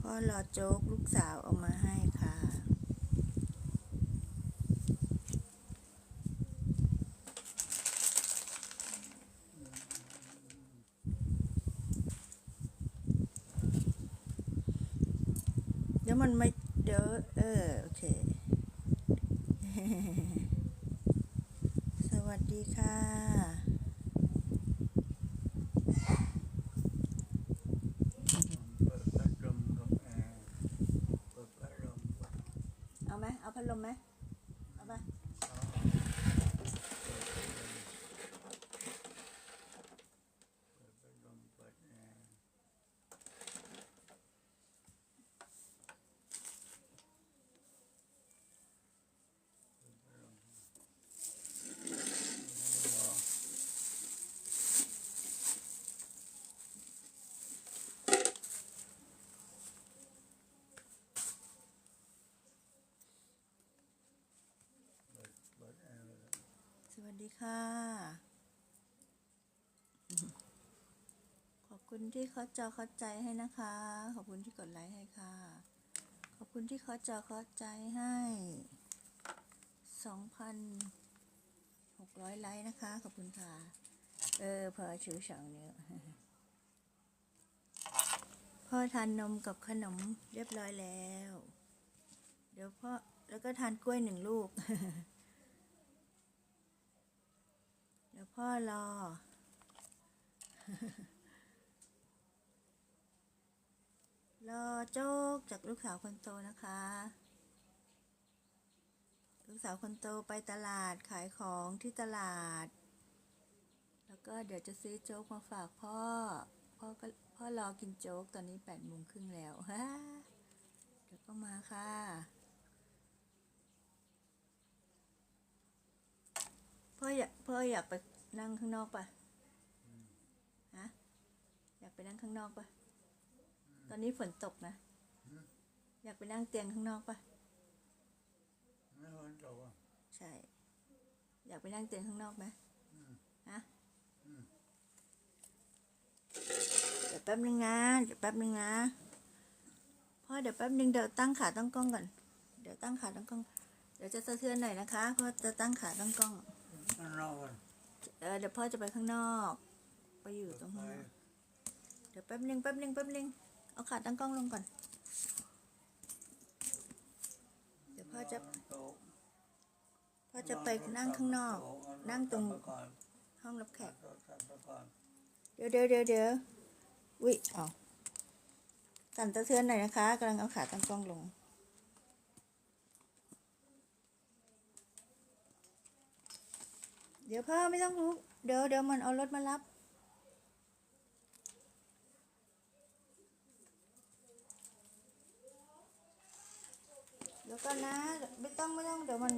พ่อรอโจ๊กลูกสาวเอามาให้ค่ะเดี๋ยวมันไม่เดี๋ยวเออโอเค สวัสดีค่ะ เปิดพัดลมกับแอร์เปิดพัดลมกับ เอาไหม เอา พัดลมไหมเอาปะ เปิดพัดลมเปิดแอร์เปิดพัดลมรอ เปิดเปิดแอร์เลย สวัส ดีค่ะ ขอบคุณที่เขาจอเข้าใจให้นะคะ ขอบคุณที่กดไลค์ให้ค่ะ ขอบคุณที่เขาจอเข้าใจให้สองพันหกร้อยไลค์นะคะ ขอบคุณค่ะ เออพอชิวฉังเนี่ยพ่อทานนมกับขนมเรียบร้อยแล้ว เดี๋ยวพ่อแล้วก็ทานกล้วยหนึ่งลูก เดี๋ยว พ่อรอ รอโจ๊กจากลูกสาวคนโตนะคะ ลูกสาวคนโตไปตลาดขายของที่ตลาด แล้วก็เดี๋ยวจะซื้อโจ๊กมาฝากพ่อ พ่อก็พ่อรอกินโจ๊กตอนนี้แปดโมงครึ่งแล้วฮะเดี๋ยวก็มาค่ะพ่ออยากพ่ออยากไป นั่งข้างนอกปะฮะอยากไปนั่งข้างนอกปะตอนนี้ฝนตกนะ อยากไปนั่งเตียงข้างนอกปะไม่วันตกอะใช่ อยากไปนั่งเตียงข้างนอกไหมฮะเดี๋ยวแป๊บนึงนะ เดี๋ยวแป๊บนึงนะพ่อเดี๋ยวแป๊บนึงเดี๋ยวตั้งขาตั้งกล้องก่อน เดี๋ยวตั้งขาตั้งกล้อง เดี๋ยวจะสะเทือนหน่อยนะคะ เพราะจะตั้งขาตั้งกล้องนั่นรอกัน เออเดี๋ยวพ่อจะไปข้างนอก ไปอยู่ตรงไปข้างนอกเดี๋ยวแป๊บนึงแป๊บนึงแป๊บนึงเอาขาตั้งกล้องลงก่อน เดี๋ยวพ่อจะโต๊ะพ่อจะไปนั่งข้างนอก นั่งตรงไปก่อนห้องรับแขกโต๊ะไปก่อนเดี๋ยวเดี๋ยวเดี๋ยวเดี๋ยววิเอาสั่นสะเทือนหน่อยนะคะกำลังเอาขาตั้งกล้องลง เดี๋ยวพ่อไม่ต้องลุก เดี๋ยวเดี๋ยวมันเอารถมารับ เดี๋ยวก่อนนะ ไม่ต้องไม่ต้องเดี๋ยวมัน